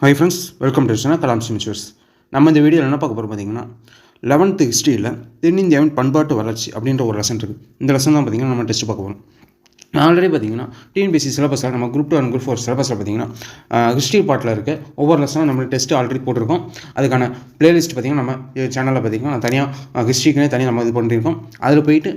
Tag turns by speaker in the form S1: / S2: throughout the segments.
S1: Hi friends welcome to channel Kalam சிமிச்சுவர்ஸ் நம்ம இந்த வீடியோவில் என்ன பார்க்க போகிறோம் பார்த்தீங்கன்னா லெவன்த்து ஹிஸ்ட்ரியில் தென்னிந்தியாவின் பண்பாட்டு வளர்ச்சி அப்படின்ற ஒரு லெசன் இருக்குது இந்த லெசன் தான் பார்த்தீங்கன்னா நம்ம டெஸ்ட் பார்க்க போகிறோம் ஆல்ரெடி பார்த்தீங்கன்னா டிஎன்பிசி சிலபஸில் நம்ம group two and group four சிலபஸில் பார்த்தீங்கன்னா ஹிஸ்ட்ரி பார்ட்டில் இருக்க ஒவ்வொரு லெசனும் நம்ம டெஸ்ட் ஆல்ரெடி போட்டிருக்கோம். அதுக்கான பிளேலிஸ்ட் பார்த்தீங்கன்னா நம்ம சேனலில் பார்த்தீங்கன்னா தனியாக ஹிஸ்ட்ரிக்குனே தனியாக நம்ம இது பண்ணியிருக்கோம் அதில் போயிட்டு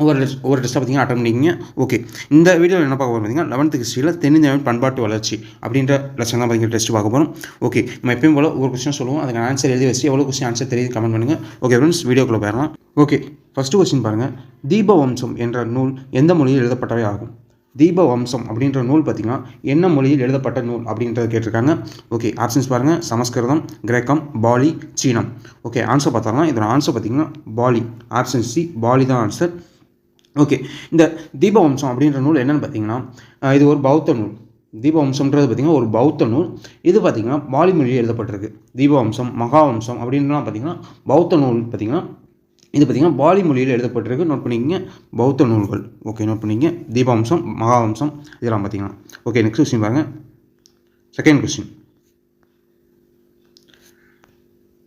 S1: ஒவ்வொரு ட்ரெஸ் ஒவ்வொரு டெஸ்ட்டாக பார்த்தீங்கன்னா அட்டன் பண்ணிக்கிங்க. ஓகே இந்த வீடியோவில் என்ன பார்க்க போகிறோம் பார்த்தீங்கன்னா லெவன்த்து ஹிஸ்ட்ரியில் தென்னிந்தியாவின் பண்பாட்டு வளர்ச்சி அப்படின்ற லெசன் தான் பார்த்தீங்கன்னா டெஸ்ட் பார்க்க போகிறோம் ஓகே நம்ம எப்பயும் போல் ஒரு கொஸ்டின் சொல்லுவோம். அதுக்கு ஆன்சர் எழுதி வச்சு எவ்வளோ கொஸ்டின் ஆன்சர் தெரியுது கமெண்ட் பண்ணுங்கள் ஓகே ஃப்ரெண்ட்ஸ் வீடியோக்குள்ளே போயிடலாம். ஓகே ஃபஸ்ட்டு கொஸ்டின் பாருங்கள் தீப வம்சம் என்ற நூல் எந்த மொழியில் எழுதப்பட்டவை ஆகும்? தீப வம்சம் அப்படின்ற நூல் பார்த்திங்கன்னா என்ன மொழியில் எழுதப்பட்ட நூல் அப்படின்றத கேட்டிருக்காங்க. ஓகே ஆப்ஷன்ஸ் பாருங்கள் சமஸ்கிருதம் கிரேக்கம் பாலி சீனம். ஓகே ஆன்சர் பார்த்தாங்கன்னா இதோட ஆன்சர் பார்த்திங்கன்னா பாலி. ஆப்ஷன் சி பாலி தான் ஆன்சர் ஓகே இந்த தீபவம்சம் அப்படின்ற நூல் என்னென்னு பார்த்தீங்கன்னா இது ஒரு பௌத்த நூல். தீபவம்சம்ன்றது பார்த்திங்கன்னா ஒரு பௌத்த நூல். இது பார்த்திங்கன்னா பாலி மொழியில் எழுதப்பட்டிருக்கு. தீபவம்சம் மகாவம்சம் அப்படின்லாம் பார்த்திங்கன்னா பௌத்த நூல் பார்த்திங்கன்னா இது பார்த்திங்கன்னா பாலி மொழியில் எழுதப்பட்டிருக்கு. நோட் பண்ணிக்கிங்க பௌத்த நூல்கள். ஓகே நோட் பண்ணிக்கிங்க. தீபவம்சம் மகாவம்சம் இதெல்லாம் பார்த்திங்கன்னா. ஓகே நெக்ஸ்ட் கொஸ்டின் பாருங்கள் செகண்ட் கொஸ்டின்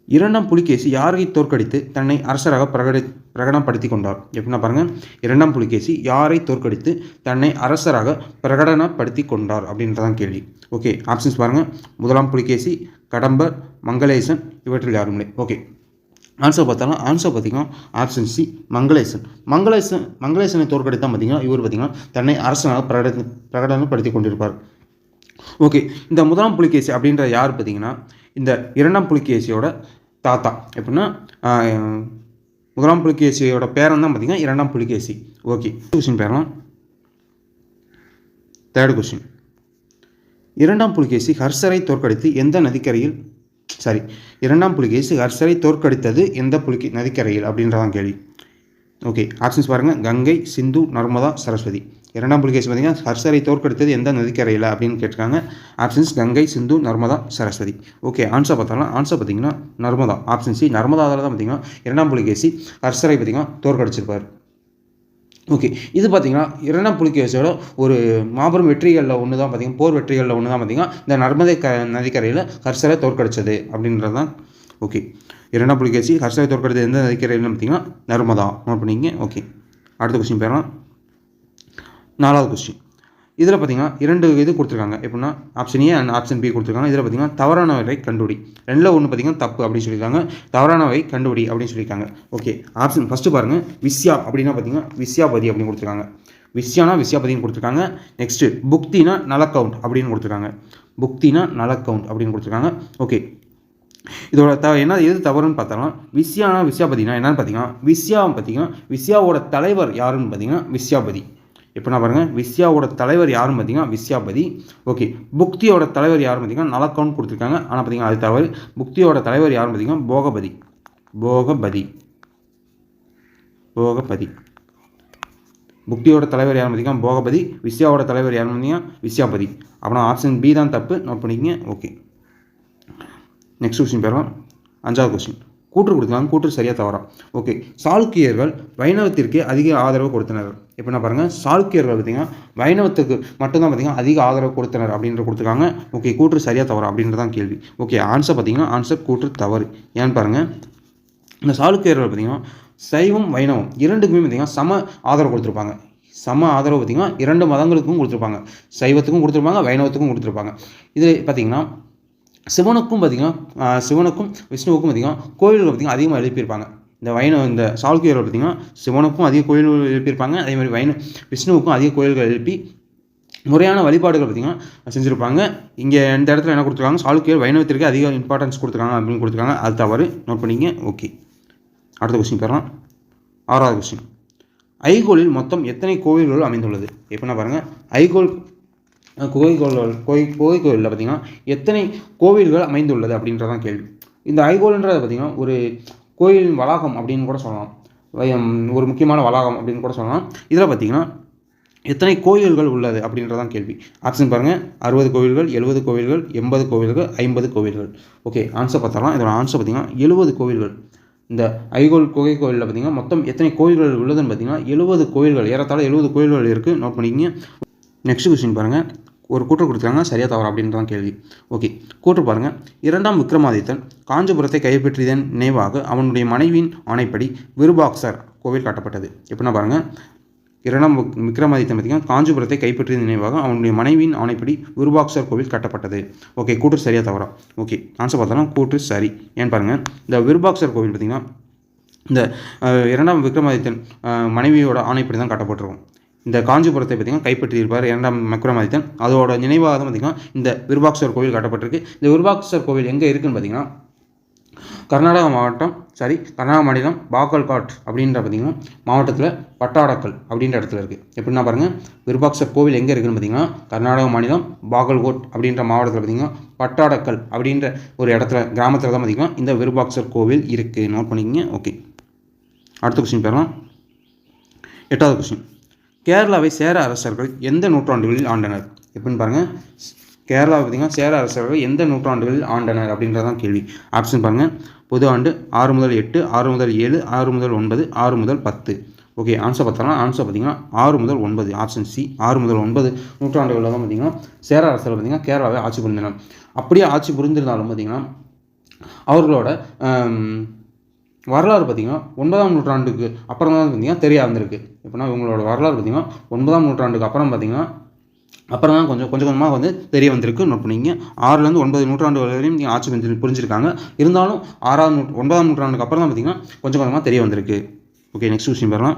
S1: இரண்டாம் புலிகேசி யாரை தோற்கடித்து தன்னை அரசராக பிரகடி பிரகடனப்படுத்தி கொண்டார் எப்படின்னா பாருங்கள் இரண்டாம் புலிகேசி யாரை தோற்கடித்து தன்னை அரசராக பிரகடனப்படுத்தி கொண்டார் அப்படின்றதான் கேள்வி. ஓகே ஆப்ஷன்ஸ் பாருங்கள் முதலாம் புலிகேசி கடம்பர் மங்களேசன் இவற்றில் யாரும் இல்லை. ஓகே ஆன்சர் பார்த்தாலும் ஆன்சர் பார்த்தீங்கன்னா ஆப்ஷன் சி மங்களேசன். மங்களேசன் மங்களேசனை தோற்கடித்தான் பார்த்தீங்கன்னா இவர் பார்த்தீங்கன்னா தன்னை அரசனாக பிரகடன பிரகடனப்படுத்தி கொண்டிருப்பார் ஓகே இந்த முதலாம் புலிகேசி அப்படின்ற யார் பார்த்தீங்கன்னா இந்த இரண்டாம் புலிகேசியோட தாத்தா. எப்படின்னா முதலாம் புலிகேசியோட பேரன் தான் பார்த்தீங்கன்னா இரண்டாம் புலிகேசி. ஓகே கொஸ்டின் பேரலாம். தேர்ட் கொஸ்டின் இரண்டாம் புலிகேசி ஹர்ஷரை தோற்கடித்து எந்த நதிக்கரையில் சாரி இரண்டாம் புலிகேசி ஹர்ஷரை தோற்கடித்தது எந்த புலிகே நதிக்கரையில் அப்படின்றதான் கேள்வி. ஓகே ஆப்ஷன்ஸ் பாருங்கள் கங்கை சிந்து நர்மதா சரஸ்வதி. இரண்டாம் புலிகேசி பார்த்தீங்கன்னா ஹர்ஷரை தோற்கடித்தது எந்த நதிக்கரையில் அப்படின்னு கேட்டிருக்காங்க. Options Ganga Sindhu Narmada Saraswati. Okay answer பார்த்தாலும் ஆன்சர் பார்த்தீங்கன்னா நர்மதா. ஆப்ஷன் சி நர்மதாவில் தான் பார்த்தீங்கன்னா இரண்டாம் புலிகேசி ஹர்ஷரை பார்த்தீங்கன்னா தோற்கடிச்சிருப்பார். ஓகே இது பார்த்தீங்கன்னா இரண்டாம் புலிகேசியோட ஒரு மாபெரும் வெற்றிகளில் ஒன்று தான் பார்த்தீங்கன்னா போர் வெற்றிகளில் ஒன்று தான் பார்த்தீங்கன்னா இந்த நர்மதை க நதிக்கரையில் ஹர்ஷரை தோற்கடிச்சது அப்படின்றது தான் ஓகே இரண்டாம் புலிகேசி ஹர்ஷாவை தோற்கிறது எந்த நதிக்கரையில் பார்த்தீங்கன்னா நர்மதா. நோட் பண்ணிங்க ஓகே அடுத்த கொஸ்டின் பேரலாம் நாலாவது கொஸ்டின் இதில் பார்த்தீங்கன்னா இரண்டு இது கொடுத்துருக்காங்க. எப்படின்னா option A and option B கொடுத்துருக்காங்க. இதில் பார்த்தீங்கன்னா தவறானவரை கண்டுபிடி. ரெண்டில் ஒன்று பார்த்தீங்கன்னா தப்பு அப்படின்னு சொல்லியிருக்காங்க. தவறானவை கண்டுபிடி அப்படின்னு சொல்லியிருக்காங்க. ஓகே ஆப்ஷன் ஃபஸ்ட்டு பாருங்கள் விஸ்யா அப்படின்னா பார்த்தீங்கன்னா விஸ்யாபதி அப்படின்னு கொடுத்துருக்காங்க. விஸ்யானா விஸ்யாபதினு கொடுத்துருக்காங்க. நெக்ஸ்ட்டு புக்தினா நலக்கவுண்ட் அப்படின்னு கொடுத்துருக்காங்க. புக்தினா நலக்கவுண்ட் அப்படின்னு கொடுத்துருக்காங்க. ஓகே இதோட த என்ன? எது தவறுன்னு பார்த்தோம்னா விஸ்யானா விஸ்யாபதினா என்னன்னு பார்த்தீங்கன்னா விஸ்யா பார்த்தீங்கன்னா விஸ்யாவோட தலைவர் யாருன்னு பார்த்தீங்கன்னா விஸ்யாபதி. நான் பாருங்கள் விஸ்யாவோட தலைவர் யாருன்னு பார்த்தீங்கன்னா விஸ்யாபதி. ஓகே புக்தியோட தலைவர் யாருன்னு பார்த்தீங்கன்னா நலக்கவுண்ட் கொடுத்துருக்காங்க. ஆனால் பார்த்தீங்கன்னா அது தவறு. புக்தியோட தலைவர் யாருன்னு பார்த்தீங்கன்னா போகபதி. போகபதி. போகபதி. புக்தியோட தலைவர் யாருன்னு பார்த்தீங்கன்னா போகபதி. விஸ்யாவோட தலைவர் யாருன்னு பார்த்தீங்கன்னா விஸ்யாபதி. அப்புறம் ஆப்ஷன் பி தான் தப்பு. நோட் பண்ணிக்கங்க. ஓகே. நெக்ஸ்ட் கொஸ்டின் பேரலாம் அஞ்சாவது கொஸ்டின் கூற்று கொடுத்துருக்காங்க கூற்று சரியாக தவறா. ஓகே சாளுக்கியர்கள் வைணவத்திற்கு அதிக ஆதரவு கொடுத்தனர். எப்படின்னா பாருங்கள் சாளுக்கியர்கள் பார்த்தீங்கன்னா வைணவத்துக்கு மட்டும்தான் பார்த்தீங்கன்னா அதிக ஆதரவு கொடுத்தனர் அப்படின்ற கொடுத்துருக்காங்க. ஓகே கூற்று சரியாக தவறா அப்படின்றதான் கேள்வி. ஓகே ஆன்சர் பார்த்தீங்கன்னா ஆன்சர் கூற்று தவறு. ஏன்னு பாருங்கள் இந்த சாளுக்கியர்கள் பார்த்தீங்கன்னா சைவம் வைணவம் இரண்டுக்குமே பார்த்தீங்கன்னா சம ஆதரவு கொடுத்துருப்பாங்க. சம ஆதரவு பார்த்தீங்கன்னா இரண்டு மதங்களுக்கும் கொடுத்துருப்பாங்க. சைவத்துக்கும் கொடுத்துருப்பாங்க வைணவத்துக்கும் கொடுத்துருப்பாங்க. இது பார்த்தீங்கன்னா சிவனுக்கும் பார்த்திங்கன்னா சிவனுக்கும் விஷ்ணுவுக்கும் பார்த்திங்கன்னா கோயில்கள் பார்த்தீங்கன்னா அதிகமாக எழுப்பியிருப்பாங்க. இந்த வைணவ இந்த சாளுக்கியர்கள் பார்த்தீங்கன்னா சிவனுக்கும் அதிக கோயில்கள் எழுப்பியிருப்பாங்க. அதே மாதிரி வைண விஷ்ணுவுக்கும் அதிக கோயில்கள் எழுப்பி முறையான வழிபாடுகள் பார்த்திங்கன்னா செஞ்சுருப்பாங்க. இங்கே இந்த இடத்துல என்ன கொடுத்துருக்காங்க? சாளுக்கியர் வைணவத்திற்கு அதிக இம்பார்ட்டன்ஸ் கொடுத்துருக்காங்க அப்படின்னு கொடுத்துருக்காங்க. அது தவறு. நோட் பண்ணிங்க ஓகே அடுத்த கொஸ்டின் பெறலாம் ஆறாவது கொஸ்டின் ஐகோலில் மொத்தம் எத்தனை கோவில்கள் அமைந்துள்ளது? எப்படின்னா பாருங்கள் ஐகோல் கோயில்கள் கோயில் குகை கோயிலில் பார்த்தீங்கன்னா எத்தனை கோவில்கள் அமைந்துள்ளது அப்படின்றதான் கேள்வி. இந்த ஐகோல்ன்றது பார்த்தீங்கன்னா ஒரு கோயிலின் வளாகம் அப்படின்னு கூட சொல்லலாம். வயம், ஒரு முக்கியமான வளாகம் அப்படின்னு கூட சொல்லலாம். இதில் பார்த்தீங்கன்னா எத்தனை கோயில்கள் உள்ளது அப்படின்றதான் கேள்வி. ஆப்ஷன் பாருங்கள் அறுபது கோவில்கள் எழுபது கோவில்கள் எண்பது கோவில்கள் ஐம்பது கோவில்கள். ஓகே ஆன்சர் பார்த்தாலாம் இதோட ஆன்சர் பார்த்தீங்கன்னா எழுபது கோவில்கள். இந்த ஐகோல் குகை கோயிலில் பார்த்தீங்கன்னா மொத்தம் எத்தனை கோயில்கள் உள்ளதுன்னு பார்த்தீங்கன்னா எழுபது கோயில்கள். ஏறத்தாழ எழுபது கோயில்கள் இருக்குது நோட் பண்ணிக்கிங்க. நெக்ஸ்ட் கொஸ்டின் பாருங்கள் ஒரு கூற்று கொடுத்துருக்காங்க சரியா தவறா அப்படின்றதான் கேள்வி. ஓகே கூற்று பாருங்கள் இரண்டாம் விக்ரமாதித்தன் காஞ்சிபுரத்தை கைப்பற்றியதன் நினைவாக அவனுடைய மனைவியின் ஆணைப்படி விருபாக்சர் கோவில் கட்டப்பட்டது. எப்படின்னா பாருங்கள் இரண்டாம் விக்ரமாதித்தன் பார்த்திங்கன்னா காஞ்சிபுரத்தை கைப்பற்றிய நினைவாக அவனுடைய மனைவியின் ஆணைப்படி விருபாக்சர் கோவில் கட்டப்பட்டது. ஓகே கூற்று சரியா தவறா? ஓகே ஆன்சர் பார்த்தோன்னா கூற்று சரி. ஏன்னு பாருங்கள் இந்த விருபாக்சர் கோவில் பார்த்திங்கன்னா இந்த இரண்டாம் விக்ரமாதித்தன் மனைவியோட ஆணைப்படி தான் கட்டப்பட்டிருக்கும். இந்த காஞ்சிபுரத்தை பார்த்திங்கன்னா கைப்பற்றியிருப்பார் இரண்டாம் விக்ரமாதித்தன் அதோட நினைவாக தான் பார்த்திங்கன்னா இந்த விருபாக்சர் கோவில் கட்டப்பட்டிருக்கு. இந்த விருபாக்சர் கோவில் எங்கே இருக்குன்னு பார்த்திங்கன்னா கர்நாடகா மாவட்டம் சாரி கர்நாடக மாநிலம் பாகல்காட் அப்படின்ற பார்த்திங்கன்னா மாவட்டத்தில் பட்டாடக்கல் அப்படின்ற இடத்துல இருக்குது எப்படின்னா பாருங்கள் விருபாக்சர் கோவில் எங்கே இருக்குன்னு பார்த்தீங்கன்னா கர்நாடக மாநிலம் பாகல்கோட் அப்படின்ற மாவட்டத்தில் பார்த்தீங்கன்னா பட்டாடக்கல் அப்படின்ற ஒரு இடத்துல கிராமத்தில் தான் பார்த்திங்கன்னா இந்த விருபாக்சர் கோவில் இருக்குது நோட் பண்ணிக்கங்க. ஓகே அடுத்த கொஸ்டின் பாருங்கள் எட்டாவது கொஸ்டின் கேரளாவை சேர அரசர்கள் எந்த நூற்றாண்டுகளில் ஆண்டனர்? எப்படின்னு பாருங்கள் கேரளாவை பார்த்தீங்கன்னா சேர அரசர்கள் எந்த நூற்றாண்டுகளில் ஆண்டனர் அப்படின்றதான் கேள்வி. ஆப்ஷன் பாருங்கள் பொது ஆண்டு ஆறு முதல் எட்டு ஆறு முதல் ஏழு ஆறு முதல் ஒன்பது ஆறு முதல் பத்து. ஓகே ஆன்சர் பார்த்தோம்னா ஆன்சர் பார்த்தீங்கன்னா ஆறு முதல் ஒன்பது. ஆப்ஷன் சி ஆறு முதல் ஒன்பது நூற்றாண்டுகளில் தான் பார்த்தீங்கன்னா சேர அரசர்கள் பார்த்தீங்கன்னா கேரளாவை ஆட்சி புரிந்தனர். அப்படியே ஆட்சி புரிந்திருந்தாலும் பார்த்தீங்கன்னா அவர்களோட வரலாறு பார்த்திங்கன்னா ஒன்பதாம் நூற்றாண்டுக்கு அப்புறம் தான் பார்த்தீங்கன்னா தெரிய வந்திருக்கு எப்படின்னா இவங்களோட வரலாறு பார்த்திங்கன்னா ஒன்பதாம் நூற்றாண்டுக்கு அப்புறம் பார்த்திங்கன்னா அப்புறம் தான் கொஞ்சம் கொஞ்சம் கொஞ்சமாக வந்து தெரிய வந்திருக்கு. நோட் பண்ணிங்க ஆறுலேருந்து ஒன்பது நூற்றாண்டு வரையும் நீங்கள் ஆட்சி புரிஞ்சு புரிஞ்சிருக்காங்க. இருந்தாலும் ஆறாம் நூ ஒன்பதாம் நூற்றாண்டுக்கு அப்புறம் தான் பார்த்திங்கன்னா கொஞ்சம் கொஞ்சமாக தெரிய வந்திருக்கு. ஓகே நெக்ஸ்ட் கொஸ்டின் பாருங்கள்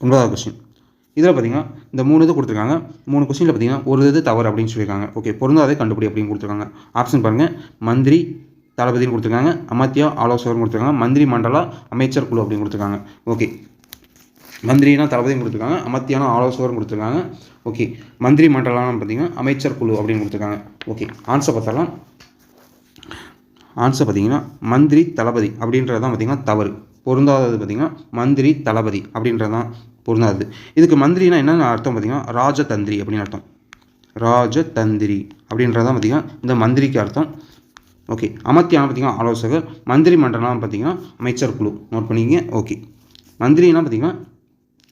S1: ஒன்பதாவது கொஸ்டின் இதில் பார்த்தீங்கன்னா இந்த மூணு இது கொடுத்துருக்காங்க. மூணு கொஸ்டினில் பார்த்தீங்கன்னா ஒரு இது தவறு அப்படின்னு சொல்லியிருக்காங்க. ஓகே பொருந்தாதே கண்டுபிடி அப்படின்னு கொடுத்துருக்காங்க. ஆப்ஷன் பாருங்கள் மந்திரி தளபதினு கொடுத்துருக்காங்க அமர்த்தியா ஆலோசகர்னு கொடுத்துருக்காங்க மந்திரி மண்டல அமைச்சர் குழு அப்படின்னு கொடுத்துருக்காங்க. ஓகே. மந்திரினா தளபதியும் கொடுத்துருக்காங்க அமர்த்தியான ஆலோசகரும் கொடுத்துருக்காங்க. ஓகே. மந்திரி மண்டலம் பார்த்தீங்கன்னா அமைச்சர் குழு அப்படின்னு கொடுத்துருக்காங்க. ஓகே. ஆன்சர் பார்த்தாலாம் ஆன்சர் பார்த்தீங்கன்னா மந்திரி தளபதி அப்படின்றது தான் பார்த்தீங்கன்னா தவறு. பொருந்தாதது பார்த்தீங்கன்னா மந்திரி தளபதி அப்படின்றது தான் பொருந்தாதது. இதுக்கு மந்திரினா என்னென்ன அர்த்தம் பார்த்தீங்கன்னா ராஜதந்திரி அப்படின்னு அர்த்தம். ராஜதந்திரி அப்படின்றது தான் பார்த்தீங்கன்னா இந்த மந்திரிக்கு அர்த்தம். ஓகே. அமர்த்தியான பார்த்தீங்கன்னா ஆலோசகர் மந்திரி மண்டலம் பார்த்தீங்கன்னா அமைச்சர் குழு. நோட் பண்ணிக்கிங்க. ஓகே. மந்திரினா பார்த்தீங்கன்னா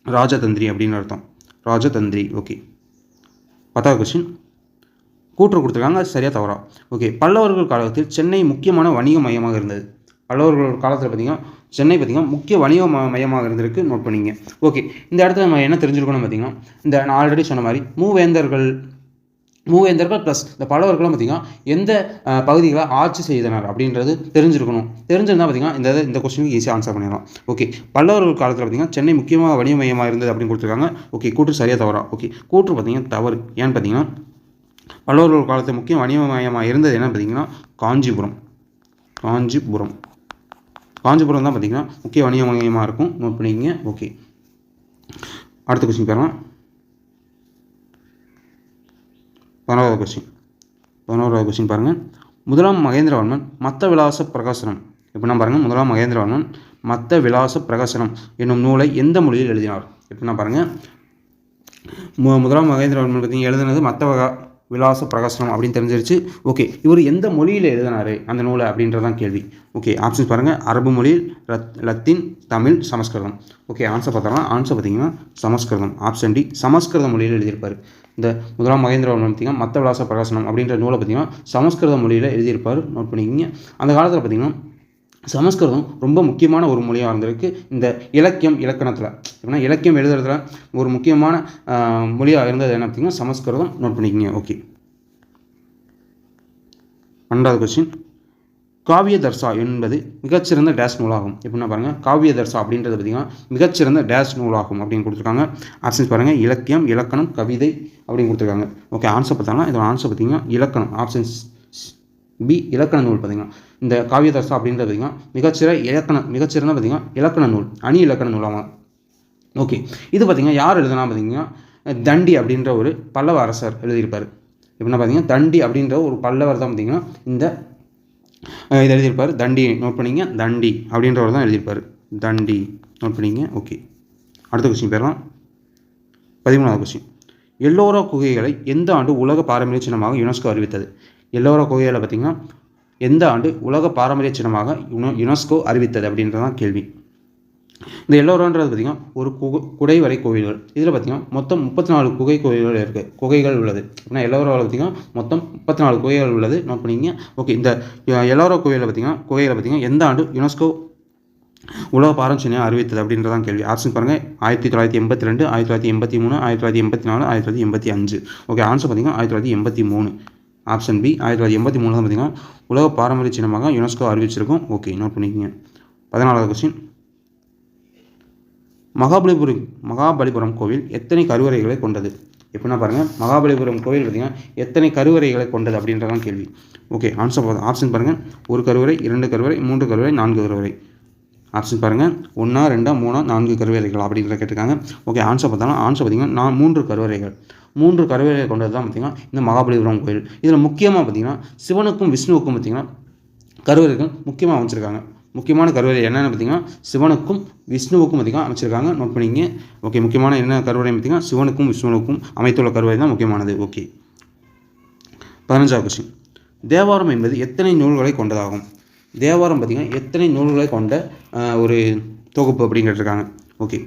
S1: ராஜதந்திரி அப்படின்னு அர்த்தம். ராஜதந்திரி. ஓகே. பத்தாவது கொஸ்டின் கூற்று கொடுத்துருக்காங்க. அது சரியாக தவறா. ஓகே. பல்லவர்கள் காலத்தில் சென்னை முக்கியமான வணிக மையமாக இருந்தது. பல்லவர்கள் காலத்தில் பார்த்தீங்கன்னா சென்னை பார்த்தீங்கன்னா முக்கிய வணிக ம- மையமாக இருந்திருக்கு. நோட் பண்ணிங்க ஓகே. இந்த இடத்துல நம்ம என்ன தெரிஞ்சிருக்கணும் பார்த்தீங்கன்னா இந்த நான் ஆல்ரெடி சொன்ன மாதிரி மூவேந்தர்கள் மூவேந்தர்கள் ப்ளஸ் இந்த பல்லவர்களும் பார்த்தீங்கன்னா எந்த பகுதிகளை ஆட்சி செய்தனர் அப்படின்றது தெரிஞ்சிருக்கணும். தெரிஞ்சிருந்தால் பார்த்தீங்கன்னா இந்த இந்த கொஸ்டினுக்கு ஈஸியாக ஆன்சர் பண்ணிடலாம். ஓகே பல்லவர்கள் காலத்தில் பார்த்தீங்கன்னா சென்னை முக்கியமாக வணிக மையமாக இருந்தது அப்படின்னு கொடுத்துருக்காங்க. ஓகே கூற்று சரியாக தவறா? ஓகே கூற்று பார்த்தீங்கன்னா தவறு. ஏன்னு பார்த்தீங்கன்னா பல்லவர்கள் காலத்தில் முக்கிய வணிக மையமாக இருந்தது என்ன பார்த்தீங்கன்னா காஞ்சிபுரம். காஞ்சிபுரம். காஞ்சிபுரம் தான் பார்த்தீங்கன்னா முக்கிய வணிக மையமாக இருக்கும். நோட் பண்ணிக்கங்க. ஓகே அடுத்த கொஸ்டின் பாருங்க. பதினோராவது கொஸ்டின் பதினோராவது கொஸ்டின் பாருங்கள் முதலாம் மகேந்திரவர்மன் மத்த விலாச பிரகாசனம். எப்படின்னா பாருங்கள் முதலாம் மகேந்திரவர்மன் மத்த விலாச பிரகாசனம் என்னும் நூலை எந்த மொழியில் எழுதினார்? எப்படின்னா பாருங்கள் மு முதலாம் மகேந்திரவர்மன் பார்த்தீங்க எழுதுனது மத்த வகா விலாச பிரகாசனம் அப்படின்னு தெரிஞ்சிருச்சு. ஓகே இவர் எந்த மொழியில் எழுதினாரு அந்த நூலை அப்படின்றதான் கேள்வி. ஓகே ஆப்ஷன்ஸ் பாருங்கள் அரபு மொழியில் ரத் Latin Tamil Sanskrit. Okay answer பார்த்தோம்னா ஆன்சர் பார்த்தீங்கன்னா சமஸ்கிருதம். ஆப்ஷன் டி சமஸ்கிருத மொழியில் எழுதியிருப்பார். இந்த முதலாம் மகேந்திரவர்மன் பார்த்தீங்கன்னா மத்த விலாச பிரகாசனம் அப்படின்ற நூலை பார்த்திங்கன்னா சமஸ்கிருத மொழியில் எழுதியிருப்பார். நோட் பண்ணிக்கிங்க. அந்த காலத்தில் பார்த்திங்கன்னா சமஸ்கிருதம் ரொம்ப முக்கியமான ஒரு மொழியாக இருந்திருக்கு. இந்த இலக்கியம் இலக்கணத்தில். எப்படின்னா இலக்கியம் எழுதுறதுல ஒரு முக்கியமான மொழியாக இருந்தது என்ன பார்த்தீங்கன்னா சமஸ்கிருதம். நோட் பண்ணிக்கிங்க. ஓகே பன்னெண்டாவது கொஸ்டின் காவிய தர்சா என்பது மிகச்சிறந்த டேஷ் நூலாகும். எப்படின்னா பாருங்கள் காவிய தர்சா அப்படின்றது பார்த்தீங்கன்னா மிகச்சிறந்த டேஷ் நூலாகும் அப்படின்னு கொடுத்துருக்காங்க. ஆப்ஷன்ஸ் பாருங்கள் இலக்கியம் இலக்கணம் கவிதை அப்படின்னு கொடுத்துருக்காங்க. ஓகே ஆன்சர் பார்த்தாங்கன்னா இதோட ஆன்சர் பார்த்தீங்கன்னா இலக்கணம். ஆப்ஷன்ஸ் பி இலக்கண நூல் பார்த்தீங்கன்னா இந்த காவியதர்சா அப்படின்றது பார்த்தீங்கன்னா மிகச்சிற இலக்கண மிகச்சிறந்த பார்த்தீங்கன்னா இலக்கண நூல். அணி இலக்கண நூலாகும். ஓகே இது பார்த்தீங்கன்னா யார் எழுதுனா பார்த்தீங்கன்னா தண்டி அப்படின்ற ஒரு பல்லவ அரசர் எழுதியிருப்பார். எப்படின்னா பார்த்தீங்கன்னா தண்டி அப்படின்ற ஒரு பல்லவர் தான் பார்த்தீங்கன்னா இந்த இது எழுதியிருப்பார். தண்டி நோட் பண்ணிங்க. தண்டி அப்படின்றவர் தான் எழுதியிருப்பார். தண்டி நோட் பண்ணிங்க. ஓகே. அடுத்த கொஸ்டின் பேரலாம். பதிமூணாவது கொஸ்டின் எல்லோரா குகைகளை எந்த ஆண்டு உலக பாரம்பரிய சின்னமாக யுனெஸ்கோ அறிவித்தது? எல்லோரா குகைகளை பார்த்திங்கன்னா எந்த ஆண்டு உலக பாரம்பரிய சின்னமாக யுனெஸ்கோ அறிவித்தது அப்படின்றதான் கேள்வி. இந்த எல்லோரான்றது பார்த்திங்கன்னா ஒரு குகை குடைவரை கோவில்கள் இதில் பார்த்திங்கன்னா மொத்தம் முப்பத்தி நாலு குகை கோவில்கள் இருக்குது குகைகள் உள்ளது. ஏன்னா எல்லோராவில் பார்த்திங்கன்னா மொத்தம் முப்பத்தி நாலு குகைகள் உள்ளது. நோட் பண்ணிங்க ஓகே இந்த எல்லோரா கோவிலில் பார்த்திங்கன்னா குகையில் பார்த்திங்கன்னா எந்த ஆண்டு யுனெஸ்கோ உலக பாரம்பரியம் அறிவித்தது அப்படின்றதான் கேள்வி. ஆப்ஷன் பாருங்கள் ஆயிரத்தி தொள்ளாயிரத்தி எண்பத்தி ரெண்டு ஆயிரத்தி தொள்ளாயிரத்தி எண்பத்தி மூணு ஆயிரத்தி தொள்ளாயிரத்தி எண்பத்தி நாலு ஆயிரத்தி தொள்ளாயிரத்தி எண்பத்தி அஞ்சு ஓகே ஆன்சர் பார்த்திங்கன்னா ஆயிரத்தி தொள்ளாயிரத்தி எண்பத்தி மூணு ஆப்ஷன் பி ஆயிரத்தி தொள்ளாயிரத்தி எண்பத்தி மூணு தான் பார்த்திங்கன்னா உலக பாரம்பரிய சின்னமாக யுனெஸ்கோ அறிவிச்சிருக்கும். ஓகே நோட் பண்ணிக்கோங்க. பதினாலாவது கொஸ்டின் மகாபலிபுரம் மகாபலிபுரம் கோவில் எத்தனை கருவறைகளை கொண்டது? எப்படின்னா பாருங்கள் மகாபலிபுரம் கோவில் பார்த்திங்கன்னா எத்தனை கருவறைகளை கொண்டது அப்படின்றதான் கேள்வி. ஓகே ஆன்சர் ஆப்ஷன் பாருங்கள் ஒரு கருவறை இரண்டு கருவறை மூன்று கருவறை நான்கு கருவறை. ஆப்ஷன் பாருங்கள் ஒன்றா ரெண்டா மூணா நான்கு கருவறைகள் அப்படின்ற கேட்டிருக்காங்க. ஓகே ஆன்சர் பார்த்தாலும் ஆன்சர் பார்த்திங்கன்னா நான் மூன்று கருவறைகள். மூன்று கருவறைகளை கொண்டது தான் பார்த்திங்கன்னா இந்த மகாபலிபுரம் கோயில் இதில் முக்கியமாக பார்த்திங்கன்னா சிவனுக்கும் விஷ்ணுவுக்கும் பார்த்திங்கன்னா கருவறைகள் முக்கியமாக அமைச்சிருக்காங்க முக்கியமான கருவறை என்னென்னு பார்த்தீங்கன்னா சிவனுக்கும் விஷ்ணுவுக்கும் அதிகம் அமைச்சிருக்காங்க. நோட் பண்ணிங்க ஓகே முக்கியமான என்ன கருவறை பார்த்தீங்கன்னா சிவனுக்கும் விஷ்ணுவுக்கும் அமைத்துள்ள கருவறை தான் முக்கியமானது. ஓகே பதினஞ்சாவது கொஸ்டின் தேவாரம் என்பது எத்தனை நூல்களை கொண்டதாகும்? தேவாரம் பார்த்திங்கன்னா எத்தனை நூல்களை கொண்ட ஒரு தொகுப்பு அப்படின்னு கேட்டிருக்காங்க. ஓகே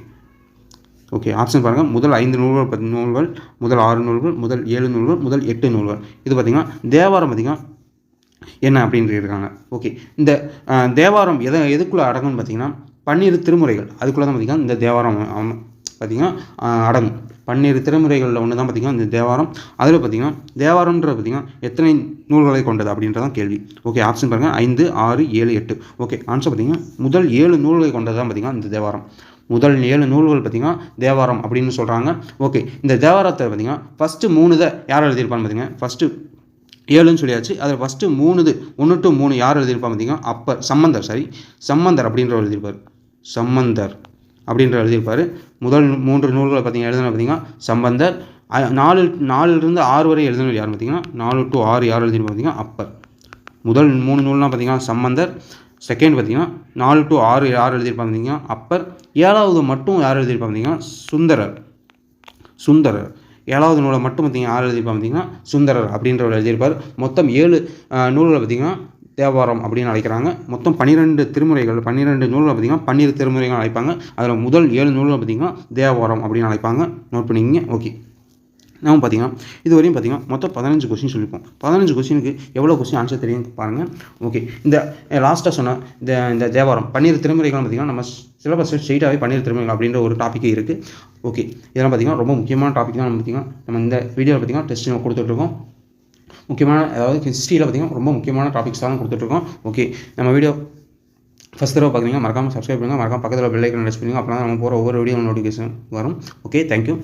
S1: ஓகே ஆப்ஷன் பாருங்கள் முதல் ஐந்து நூல்கள் பத்து நூல்கள் முதல் ஆறு நூல்கள் முதல் ஏழு நூல்கள் முதல் எட்டு நூல்கள். இது பார்த்திங்கன்னா தேவாரம் பார்த்திங்கன்னா என்ன அப்படின்னு இருக்காங்க ஓகே இந்த தேவாரம் எதை எதுக்குள்ளே அடங்கும்னு பார்த்தீங்கன்னா பன்னிரு திருமுறைகள். அதுக்குள்ளே தான் பார்த்திங்கன்னா இந்த தேவாரம் பார்த்திங்கன்னா அடங்கும். பன்னிரு திருமுறைகளில் ஒன்று தான் பார்த்திங்கன்னா இந்த தேவாரம். அதில் பார்த்திங்கன்னா தேவாரம்ன்ற பார்த்திங்கன்னா எத்தனை நூல்களை கொண்டது அப்படின்றதான் கேள்வி. ஓகே ஆப்ஷன் பாருங்கள் ஐந்து ஆறு ஏழு எட்டு. ஓகே ஆன்சர் பார்த்திங்கன்னா முதல் ஏழு நூல்களை கொண்டது தான் பார்த்திங்கன்னா இந்த தேவாரம். முதல் ஏழு நூல்கள் பார்த்திங்கன்னா தேவாரம் அப்படின்னு சொல்கிறாங்க ஓகே இந்த தேவாரத்தை பார்த்திங்கன்னா ஃபஸ்ட்டு மூணு தான் யார் எழுதியிருப்பான்னு பார்த்திங்கன்னா ஃபஸ்ட்டு ஏழுன்னு சொல்லியாச்சு. அதில் ஃபஸ்ட்டு மூணுது ஒன்று டு மூணு யார் எழுதியிருப்பா பார்த்தீங்கன்னா அப்பர் சம்மந்தர் சாரி சம்மந்தர் அப்படின்றவர் எழுதியிருப்பார். சம்மந்தர் அப்படின்ற எழுதியிருப்பார். முதல் மூன்று நூல்களை பார்த்தீங்கன்னா எழுதுன பார்த்தீங்கன்னா சம்பந்தர். நாலு நாலுலேருந்து ஆறு வரை எழுதுனது யார் பார்த்தீங்கன்னா நாலு டு ஆறு யார் எழுதியிருப்பாங்க பார்த்தீங்கன்னா அப்பர். முதல் மூணு நூல்னால் பார்த்தீங்கன்னா சம்பந்தர் செகண்ட் பார்த்தீங்கன்னா நாலு டு ஆறு யார் எழுதியிருப்பாங்க பார்த்தீங்கன்னா அப்பர். ஏழாவது மட்டும் யார் எழுதியிருப்பாங்க பார்த்தீங்கன்னா சுந்தரர். சுந்தரர். ஏழாவது நூலை மட்டும் பார்த்திங்கன்னா யார் எழுதிப்பா பார்த்திங்கன்னா சுந்தரர் அப்படின்றவர் எழுதியிருப்பார். மொத்தம் ஏழு நூல்களை பார்த்திங்கன்னா தேவாரம் அப்படின்னு அழைக்கிறாங்க. மொத்தம் பன்னிரெண்டு திருமுறைகள் பன்னிரெண்டு நூல்களை பார்த்திங்கன்னா பன்னிரு திருமுறைகள் அழைப்பாங்க. அதில் முதல் ஏழு நூல்களை பார்த்திங்கன்னா தேவாரம் அப்படின்னு அழைப்பாங்க. நோட் பண்ணிக்கிங்க. ஓகே. நம்ம பார்த்தீங்கன்னா இது வரையும் பார்த்தீங்கன்னா மொத்தம் பதினஞ்சு கொஸ்டின் சொல்லியிருப்போம் பதினஞ்சு கொஸ்டினுக்கு எவ்வளோ கொஸ்டின் ஆன்சர் தெரியும் பாருங்கள் ஓகே இந்த லாஸ்ட்டாக சொன்ன இந்த இந்த தேவாரம் பன்னீர் திருமுறைகள் பார்த்திங்கன்னா நம்ம சிலபஸ் ஸ்ட்ரெயிட்டாகவே பன்னீர் திருமுறைகள் அப்படின்ற ஒரு டாப்பிக் இருக்குது ஓகே இதெல்லாம் பார்த்திங்கன்னா ரொம்ப முக்கியமான டாபிக் தான் நம்ம பார்த்திங்கன்னா நம்ம இந்த வீடியோவில் பார்த்திங்கன்னா டெஸ்ட் நம்ம கொடுத்துட்ருக்கோம். முக்கியமான அதாவது ஹிஸ்ட்ரியில் பார்த்திங்கன்னா ரொம்ப முக்கியமான டாபிக்ஸ் தான் கொடுத்துட்ருக்கோம். ஓகே நம்ம வீடியோ ஃபஸ்ட் தடவை பார்க்குறீங்க மறக்காமல் சப்ஸ்கிரைப் பண்ணுங்கள் மறக்காம பக்கத்தில் பெல் ஐக்கன் டச் பண்ணுங்கள் அப்போ நம்ம போகிற ஒவ்வொரு வீடியோ நோட்டிஃபிகேஷன் வரும். Okay thank you